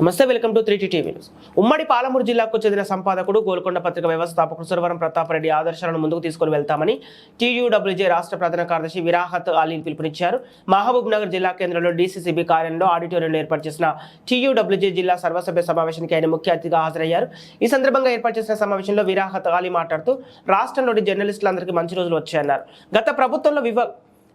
నమస్తే welcome to three TV news. ఉమ్మడి పాలమూరు జిల్లాకు చెందిన సంపాదకుడు గోల్కొండ పత్రిక వ్యవస్థాపకుడు సురవరం ప్రతాప్ రెడ్డి ఆదర్శాలను ముందుకు తీసుకుని వెళ్తామని టీయూడబ్ల్యూజే రాష్ట్ర ప్రధాన కార్యదర్శి విరాహత్ అలీ పిలుపునిచ్చారు. మహబూబ్ నగర్ జిల్లా కేంద్రంలో డీసీసీబీ కార్యాలయంలో ఆడిటోరియంలో ఏర్పాటు చేసిన టీయూడబ్ల్యూజే జిల్లా సర్వసభ్య సమావేశానికి ఆయన ముఖ్య అతిథిగా హాజరయ్యారు. ఈ సందర్భంగా ఏర్పాటు చేసిన సమావేశంలో విరాహత్ అలీ మాట్లాడుతూ రాష్ట్రంలోని జర్నలిస్టులందరికీ మంచి రోజులు వచ్చాయన్నారు. గత ప్రభుత్వంలో వివ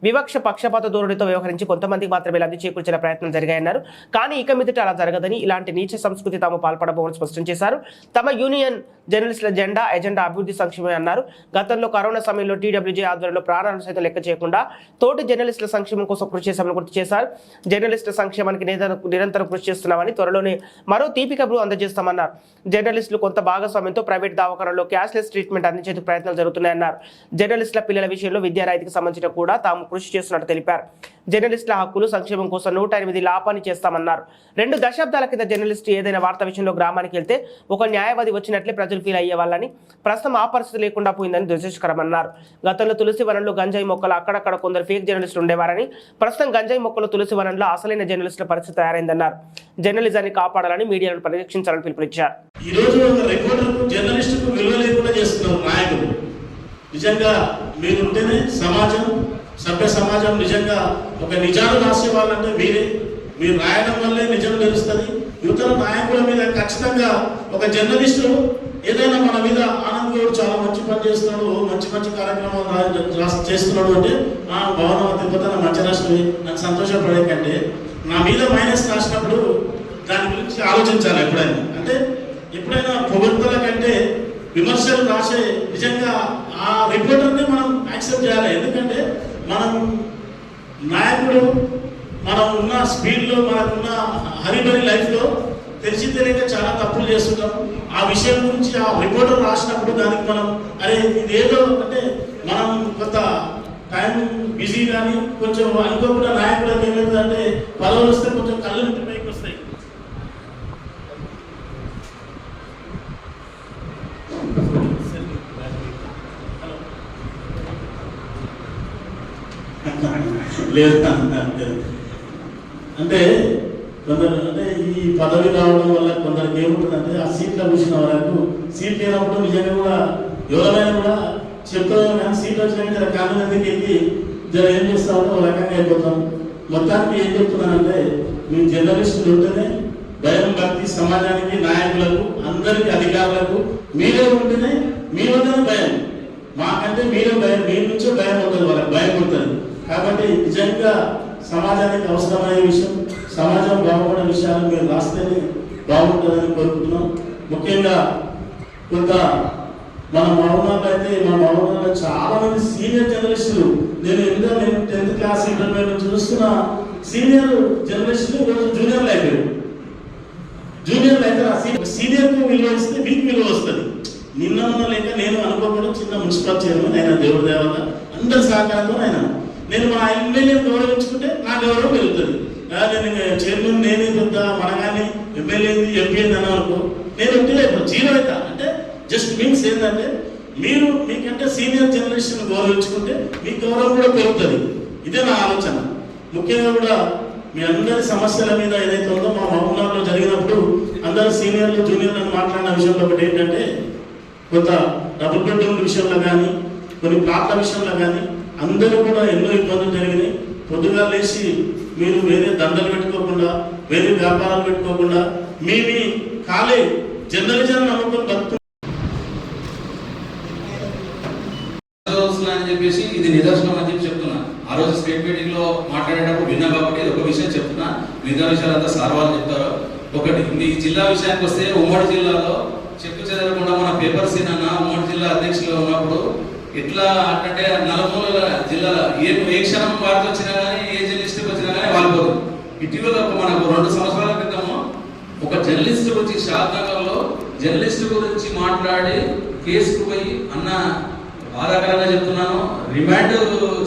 వివక్ష పక్షపాత ధోరణితో వ్యవహరించి కొంతమందికి మాత్రమే లబ్ధి చేకూర్చిన ప్రయత్నం జరిగాయన్నారు. కానీ ఇక మీదట అలా జరగదని ఇలాంటి నీచ సంస్కృతి తాము పాల్పడబోమని స్పష్టం చేశారు. తమ యూనియన్ జర్నలిస్టుల జెండా ఎజెండా అభివృద్ధి సంక్షేమమే అన్నారు. గతంలో కరోనా సమయంలో టీడబ్ల్యూజీ ఆధ్వర్యంలో ప్రాణాలను సైతం లెక్క చేయకుండా తోటి జర్నలిస్టుల సంక్షేమం కోసం కృషి చేశామని గుర్తు చేశారు. జర్నలిస్టుల సంక్షేమానికి నిరంతరం నిరంతరం కృషి చేస్తున్నామని త్వరలోనే మరో తీపి కబురు అందజేస్తామన్నారు. జర్నలిస్టులు కొంత భాగస్వామ్యంతో ప్రైవేట్ దవాఖానలో క్యాష్లెస్ ట్రీట్మెంట్ అందించేందుకు ప్రయత్నాలు జరుగుతున్నాయన్నారు. జర్నలిస్టుల పిల్లల విషయంలో విద్యారాయితీకి సంబంధించిన కూడా తాము కృషి చేస్తున్నట్టు తెలిపారు. జర్నలిస్టుల హక్కులు సంక్షేమం కోసం నూట ఎనిమిది లాపాన్ని చేస్తామన్నారు. రెండు దశాబ్దాల కింద జర్నలిస్టు ఏదైనా వార్త విషయంలో గ్రామానికి వెళ్తే ఒక న్యాయవాది వచ్చినట్లే ప్రజలు ఫీల్ అయ్యే వాళ్ళని ప్రస్తుతం ఆ పరిస్థితి లేకుండా పోయిందని దురదృష్టకరమన్నారు. గతంలో తులసి వనంలో గంజాయి మొక్కలు అక్కడక్కడ కొందరు ఫేక్ జర్నలిస్టులు ఉండేవారని ప్రస్తుతం గంజాయి మొక్కలు తులసి వనంలో అసలైన జర్నలిస్టుల పరిస్థితి తయారైందన్నారు. జర్నలిజాన్ని కాపాడాలని మీడియాను పరిరక్షించాలని పిలుపునిచ్చారు. ఈ రోజు ఒక జర్నలిస్టుకు విలువ లేకుండా చేస్తున్నారు నాయకులు. నిజంగా మీరుంటేనే సమాజం సభ్య సమాజం నిజంగా ఒక నిజాలు రాసేవాళ్ళంటే మీరే. మీరు రాయడం వల్లే నిజం తెలుస్తుంది. యువతల నాయకుల మీద ఖచ్చితంగా ఒక జర్నలిస్టు ఏదైనా మన మీద ఆనంద్ గౌడ్ చాలా మంచి పని చేస్తున్నాడు మంచి మంచి కార్యక్రమాలు రా- చేస్తున్నాడు అంటే ఆ భవనం తిరుపతి మంచి రాష్ట్రమే. నాకు సంతోషపడే కంటే నా మీద మైనస్ రాసినప్పుడు దాని గురించి ఆలోచించాలి ఎప్పుడైనా. అంటే ఎప్పుడైనా పొగడ్తల కంటే విమర్శలు రాసే నిజంగా ఆ రిపోర్టర్ని మనం యాక్సెప్ట్ చేయాలి. ఎందుకంటే మనం నాయకుడు మనం ఉన్న స్పీడ్లో మనకున్న హరిబరి లైఫ్లో తెలిసి తెలియక చాలా తప్పులు చేస్తుంటాం. ఆ విషయం గురించి ఆ రిపోర్టర్ రాసినప్పుడు దానికి మనం అరే ఇదేదో అంటే మనం కొంత టైం బిజీ కానీ కొంచెం అనుకోకుండా నాయకుడు ఏమవుతుందంటే పదవులు వస్తే కొంచెం కళ్ళు లేదు అంటే కొందరు అంటే ఈ పదవి రావడం వల్ల కొందరికి ఏముంటుందంటే ఆ సీట్లో కూర్చున్న వాళ్ళకు సీట్ లేనప్పుడు నిజంగా కూడా ఎవరైనా కూడా చెప్తాం కానీ సీట్ వచ్చినాక జర దగ్గరికి వెళ్ళి జర ఏం చేస్తామో రకంగా అయిపోతాం. మొత్తానికి ఏం చెప్తున్నానంటే మేము జర్నలిస్టులు ఉంటేనే భయం భక్తి సమాజానికి నాయకులకు అందరికి అధికారులకు మీరే ఉంటేనే మీ వద్దనే భయం. మాకంటే మీరే భయం మీ నుంచే భయం ఉంటుంది వాళ్ళకి భయం ఉంటుంది కాబట్టి నిజంగా సమాజానికి అవసరమయ్యే విషయం సమాజం బాగుపడే విషయాలు మీరు రాస్తేనే బాగుంటుందని కోరుకుంటున్నాం. ముఖ్యంగా కొంత మన మౌనాలు అయితే మన మౌనాల్లో చాలా మంది సీనియర్ జర్నలిస్టులు నేను ఎందుకంటే నేను టెన్త్ క్లాస్ ఇంటర్మీడియట్ నుంచి చూస్తున్న సీనియర్ జర్నలిస్టులు ఈరోజు జూనియర్లు అయిపోయారు. జూనియర్లు అయితే సీనియర్కి విలువ ఇస్తే మీకు విలువ వస్తుంది. నిన్న లేక నేను అనుకోకుండా చిన్న మున్సిపల్ చైర్మన్ ఆయన దేవుడు దేవత అందరి సహకారంతో ఆయన నేను మా ఎమ్మెల్యే గౌరవించుకుంటే నా గౌరవం పెరుగుతుంది. నేను చైర్మన్ నేనే పెద్ద మనగాని ఎమ్మెల్యేది ఎంపీ అని అనుకో. నేను ఉంటే జీరో అవుతా అంటే జస్ట్ మీన్స్ ఏంటంటే మీరు మీకంటే సీనియర్ జనరేషన్ గౌరవించుకుంటే మీ గౌరవం కూడా పెరుగుతుంది. ఇదే నా ఆలోచన. ముఖ్యంగా కూడా మీ అందరి సమస్యల మీద ఏదైతే ఉందో మా మహబూబ్నగర్లో జరిగినప్పుడు అందరు సీనియర్లు జూనియర్లను మాట్లాడిన విషయంలో ఒకటి ఏంటంటే కొంత డబుల్ బెడ్రూమ్ విషయంలో కానీ కొన్ని ప్లాట్ల విషయంలో కానీ అందరూ కూడా ఎన్నో ఇబ్బందులు జరిగినాయి. పొద్దుగా లేచి మీరు వేరే దండలు పెట్టుకోకుండా వేరే వ్యాపారాలు పెట్టుకోకుండా మీ మీ కాలే జర్నలిజం నమ్మకం బతుకు అని చెప్పేసి ఇది నిదర్శనం అని చెప్పి చెప్తున్నా. ఆ రోజు స్టేట్ మీటింగ్లో మాట్లాడేటప్పుడు విన్నా కాబట్టి ఒక విషయం చెప్తున్నా. మిగతా విషయాలంతా సార్ వాళ్ళు చెప్తారు. ఒకటి మీ జిల్లా విషయానికి వస్తే ఉమ్మడి జిల్లాలో చెప్పు చదవకుండా మన పేపర్ సీన్ అన్న ఉమ్మడి జిల్లా అధ్యక్షులు ఉన్నప్పుడు ఎట్లా అంటే నలుమూలల జిల్లాల ఏ ఏ క్షణం వార్త వచ్చినా కానీ ఏ జర్నలిస్ట్కి వచ్చినా కానీ వాళ్ళు ఇటీవల మనకు రెండు సంవత్సరాల క్రితము ఒక జర్నలిస్ట్ వచ్చి షాద్నగర్లో జర్నలిస్ట్ గురించి మాట్లాడి కేసుకు పోయి అన్న బాధాకరంగా చెప్తున్నాను. రిమాండ్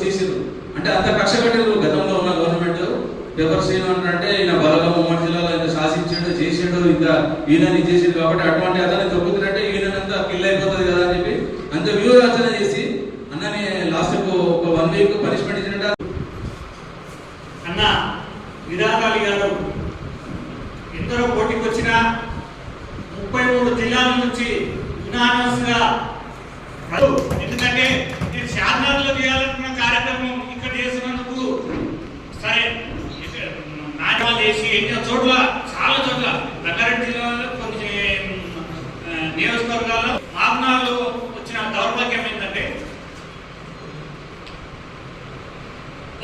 చేసిరు అంటే అంత కక్ష కట్టారు గతంలో ఉన్న గవర్నమెంట్. ఎవరు శ్రీను అంటే ఈయన బలగం ఉమ్మడి జిల్లాలో ఇంత శాసించాడు చేసాడు ఇంత ఈయనని చేసాడు కాబట్టి అటువంటి అతన్ని తొక్కుతున్నట్టే ఈయనంతా కిల్ అయిపోతుంది కదా అని చెప్పి అంత వ్యూహరచన చేసి అన్నని లాస్ట్ ఒక పనిష్మెంట్ ఇచ్చినట్టు అన్న విధానాలు గారు ఎందరో పోటీకి వచ్చిన ముప్పై మూడు జిల్లాల నుంచి యునానస్ ఎందుకంటే నేను శాసనాల్లో చేయాలనుకున్న కార్యక్రమం ఇక్కడ చేసినందుకు సరే నాట్యాలు చేసి ఎన్నో చోట్ల చాలా చోట్ల రంగారెడ్డి జిల్లాలో కొన్ని ఆ, నియోజకవర్గాల్లో మాగ్నాల్లో వచ్చిన దౌర్భాగ్యం ఏంటంటే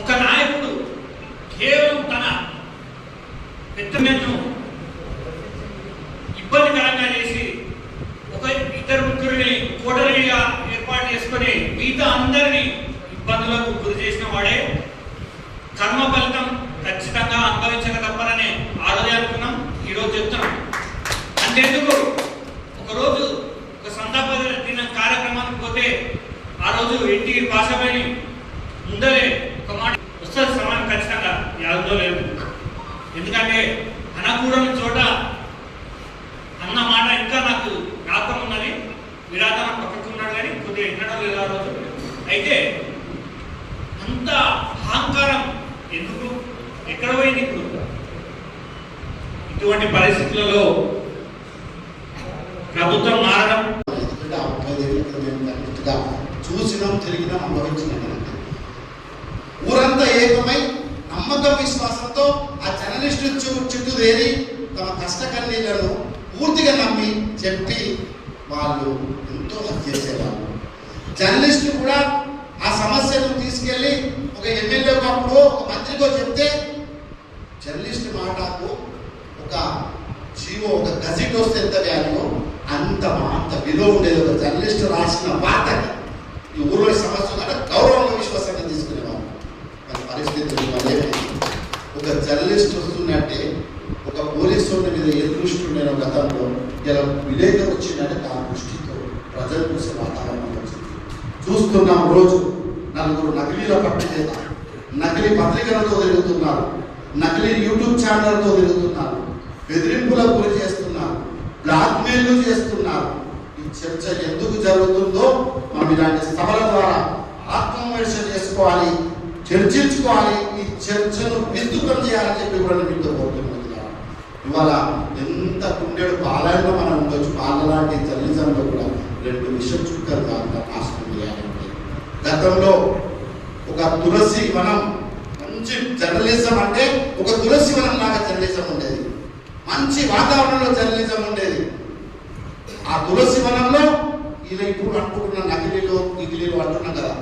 ఒక నాయకుడు కేవలం తన పెద్దమెన్ను ఇబ్బందికరంగా చేసి ఒక ఇద్దరు ముగ్గురిని కోటరీగా ఏర్పాటు చేసుకొని మిగతా అందరినీ ఇబ్బందులకు గురి చేసిన వాడే. కర్మ ఫలితం ఖచ్చితంగా అనుభవించక తప్పనని ఆ రోజే అనుకున్నాం ఈరోజు చెప్తున్నాం. అంతేందుకు ఒకరోజు ఒక సంతాప దినం కార్యక్రమానికి పోతే ఆ రోజు ఇంటికి భాషపైని ముందరే ఒక మాట వస్తుంది సమానం ఖచ్చితంగా. యాదో లేదు ఎందుకంటే అనకూడని చోట అన్న మాట ఇంకా నాకు జ్ఞాపకం ఉన్నది విరాధన పక్కకున్నాడు కానీ కొద్దిగా వినడం లేదు ఆ రోజు. అయితే అంత అహంకారం ఎందుకు? ఎక్కడ పోయింది ఇప్పుడు? ఇటువంటి పరిస్థితులలో ప్రభుత్వం మారడం. చూసినాం తెలిగినాం అనుభవించినాం ఊరంతా ఏకమై నమ్మకం విశ్వాసంతో ఆ చుట్టూ చేరి తమ కష్ట కన్నీళ్ళను పూర్తిగా నమ్మి చెప్పి వాళ్ళు ఎంతో హత్య చేసేవాళ్ళు. జర్నలిస్టు కూడా ఆ సమస్యను తీసుకెళ్ళి ఒక ఎమ్మెల్యే అప్పుడు ఒక మంత్రితో చెప్తే జర్నలిస్ట్ మాటకు ఒక జీవో ఒక గజిట్ వస్తే ఎంత వాల్యూ అంత అంత విలువ ఉండేది ఒక జర్నలిస్ట్ రాసిన వార్తకి. ఈ ఊర్లో సమస్య ఉందంటే ఒక జర్నలిస్ట్ వస్తున్నట్టే ఒక పోలీసు మీద ఏ దృష్టి ఉండేనో గతంలో ఇలా విలేకరు వచ్చిందంటే దాని దృష్టితో ప్రజలు చూసే వాతావరణం వచ్చింది. చూస్తున్నాం రోజు నలుగురు నకిలీల పట్టిచేత నకిలీ పత్రికలతో తిరుగుతున్నారు నకిలీ యూట్యూబ్ ఛానల్తో తిరుగుతున్నారు బెదిరింపులకు గురి చేస్తున్నారు బ్లాక్మెయిల్ చేస్తున్నారు. ఈ చర్చ ఎందుకు జరుగుతుందో మనం ఇలాంటి సభల ద్వారా ఆత్మవిమర్శ చేసుకోవాలి. చర్చించుకోవాలి. ఈ చర్చను విస్తృతం చేయాలని చెప్పి కూడా మీతో కోరుతున్నాను ఇవాళ ఎంత గుండెడు పాలనలో మనం ఉండొచ్చు. పాల లాంటి జర్నలిజంలో కూడా రెండు విషయం చుక్కలు కాకుండా నాశనం చేయాలంటే. గతంలో ఒక తులసి వనం మంచి జర్నలిజం అంటే ఒక తులసి వనం లాగా జర్నలిజం ఉండేది. మంచి వాతావరణంలో జర్నలిజం ఉండేది. ఆ తులసి వనంలో ఇలా ఇప్పుడు అనుకుంటున్న నకిలీలో ఇకిలీలు అంటున్నాం కదా.